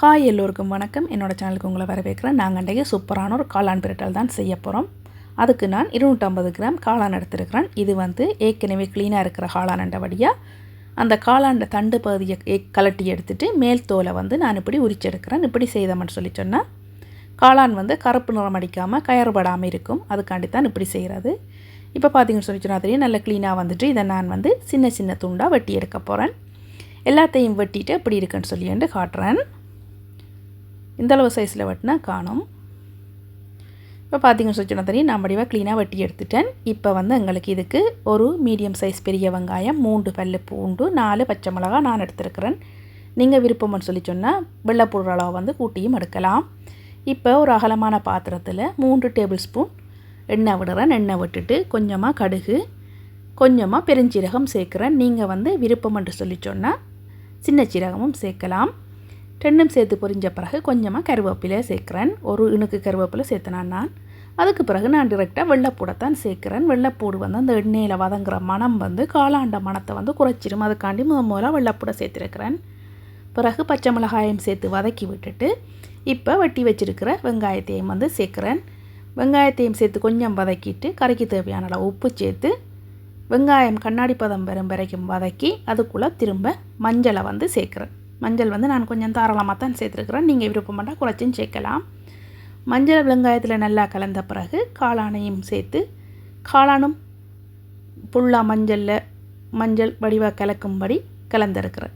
Hi எல்லோருக்கும் வணக்கம். என்னோடய சேனலுக்கு உங்களை வரவேற்கிறேன். நாங்கள் அன்றைக்கு சூப்பரான ஒரு காளான் பிரட்டல் தான் செய்ய போகிறோம் அதுக்கு நான் இருநூற்றம்பது கிராம் காளான் எடுத்திருக்கிறேன். இது வந்து ஏற்கனவே க்ளீனாக இருக்கிற காளான் வழியாக அந்த காளாண்ட தண்டு பகுதியை கலட்டி எடுத்துகிட்டு மேல் தோலை வந்து நான் இப்படி உரிச்செடுக்கிறேன். இப்படி செய்தோம்னு சொல்லி சொன்னால் காளான் வந்து கருப்பு நிறம் அடிக்காமல் கயறுபடாமல் இருக்கும். அதுக்காண்டி தான் இப்படி செய்கிறது இப்போ பார்த்தீங்கன்னு சொல்லி சொன்னால் தெரியும் நல்ல க்ளீனாக வந்துட்டு இதை நான் வந்து சின்ன சின்ன துண்டாக வெட்டி எடுக்க போகிறேன் எல்லாத்தையும் வெட்டிட்டு எப்படி இருக்குன்னு சொல்லிட்டு காட்டுறேன். இந்த அளவு சைஸில் வெட்டினா காணும். இப்போ பார்த்தீங்கன்னு சொல்லி சொன்னால் நான் வடிவாக க்ளீனாக வெட்டி எடுத்துட்டேன். இப்போ வந்து எங்களுக்கு இதுக்கு ஒரு மீடியம் சைஸ் பெரிய வெங்காயம் மூன்று பல்லு பூண்டு நாலு பச்சை மிளகா நான் எடுத்துருக்கிறேன். நீங்கள் விருப்பம்னு சொல்லி சொன்னால் வெள்ளைப்பூடுற அளவு வந்து கூட்டியும் எடுக்கலாம். இப்போ ஒரு அகலமான பாத்திரத்தில் மூன்று டேபிள் ஸ்பூன் எண்ணெய் விடுறேன். எண்ணெய் விட்டுட்டு கொஞ்சமாக கடுகு கொஞ்சமாக பெருஞ்சீரகம் சேர்க்குறேன். நீங்கள் வந்து விருப்பம் என்று சொல்லி சொன்னால் சின்ன சீரகமும் சேர்க்கலாம். ரெண்டும் சேர்த்து பொரிஞ்ச பிறகு கொஞ்சமாக கருவேப்பிலை சேர்க்குறேன். ஒரு இணுக்கு கருவேப்பிலை சேர்த்தினான் நான். அதுக்கு பிறகு நான் டிரெக்டாக வெள்ளைப்பூடைத்தான் சேர்க்குறேன். வெள்ளைப்பூடு வந்து அந்த எண்ணெயில் வதங்குற மனம் வந்து காளாண்ட மணத்தை வந்து குறைச்சிரும். அதுக்காண்டி முத முதல்ல வெள்ளைப்பூடை சேர்த்துருக்கிறேன். பிறகு பச்சை மிளகாயம் சேர்த்து வதக்கி விட்டுட்டு இப்போ வெட்டி வச்சுருக்கிற வெங்காயத்தையும் வந்து சேர்க்குறேன். வெங்காயத்தையும் சேர்த்து கொஞ்சம் வதக்கிட்டு கறிக்கு தேவையான அளவு உப்பு சேர்த்து வெங்காயம் கண்ணாடி பதம் வரும் வரைக்கும் வதக்கி அதுக்குள்ளே திரும்ப மஞ்சளை வந்து சேர்க்குறேன். மஞ்சள் வந்து நான் கொஞ்சம் தாராளமாக தான் சேர்த்துருக்குறேன். நீங்கள் விருப்பப்பட்டால் குறைச்சும் சேர்க்கலாம். மஞ்சள் வெங்காயத்தில் நல்லா கலந்த பிறகு காளானையும் சேர்த்து காளானும் புல்லா மஞ்சளில் மஞ்சள் வடிவாக கலக்கும்படி கலந்துருக்கிறேன்.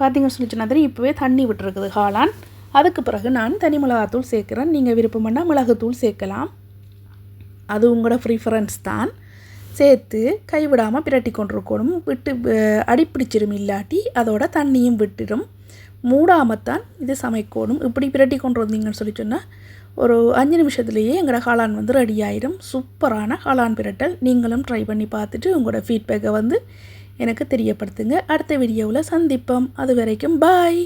பார்த்தீங்கன்னு சொல்லி சொன்னால் தெரியும் இப்போவே தண்ணி விட்டுருக்குது காளான். அதுக்கு பிறகு நான் தனி மிளகாத்தூள் சேர்க்குறேன். நீங்கள் விருப்பம்னா மிளகுத்தூள் சேர்க்கலாம். அது உங்களோட ப்ரிஃபரன்ஸ் தான். சேர்த்து கைவிடாமல் பிரட்டி கொண்டிருக்கணும். விட்டு அடிப்பிடிச்சிடும் இல்லாட்டி அதோட தண்ணியும் விட்டுடும் மூடாமத்தான் இது சமைக்கணும். இப்படி பிரட்டி கொண்டு வந்தீங்கன்னு சொல்லி சொன்னால் ஒரு அஞ்சு நிமிஷத்துலேயே எங்களோட காளான் வந்து ரெடி ஆயிடும் சூப்பரான காளான் பிரட்டல். நீங்களும் ட்ரை பண்ணி பார்த்துட்டு உங்களோட ஃபீட்பேக்கை வந்து எனக்கு தெரியப்படுத்துங்க. அடுத்த வீடியோவில் சந்திப்போம். அது வரைக்கும் பாய்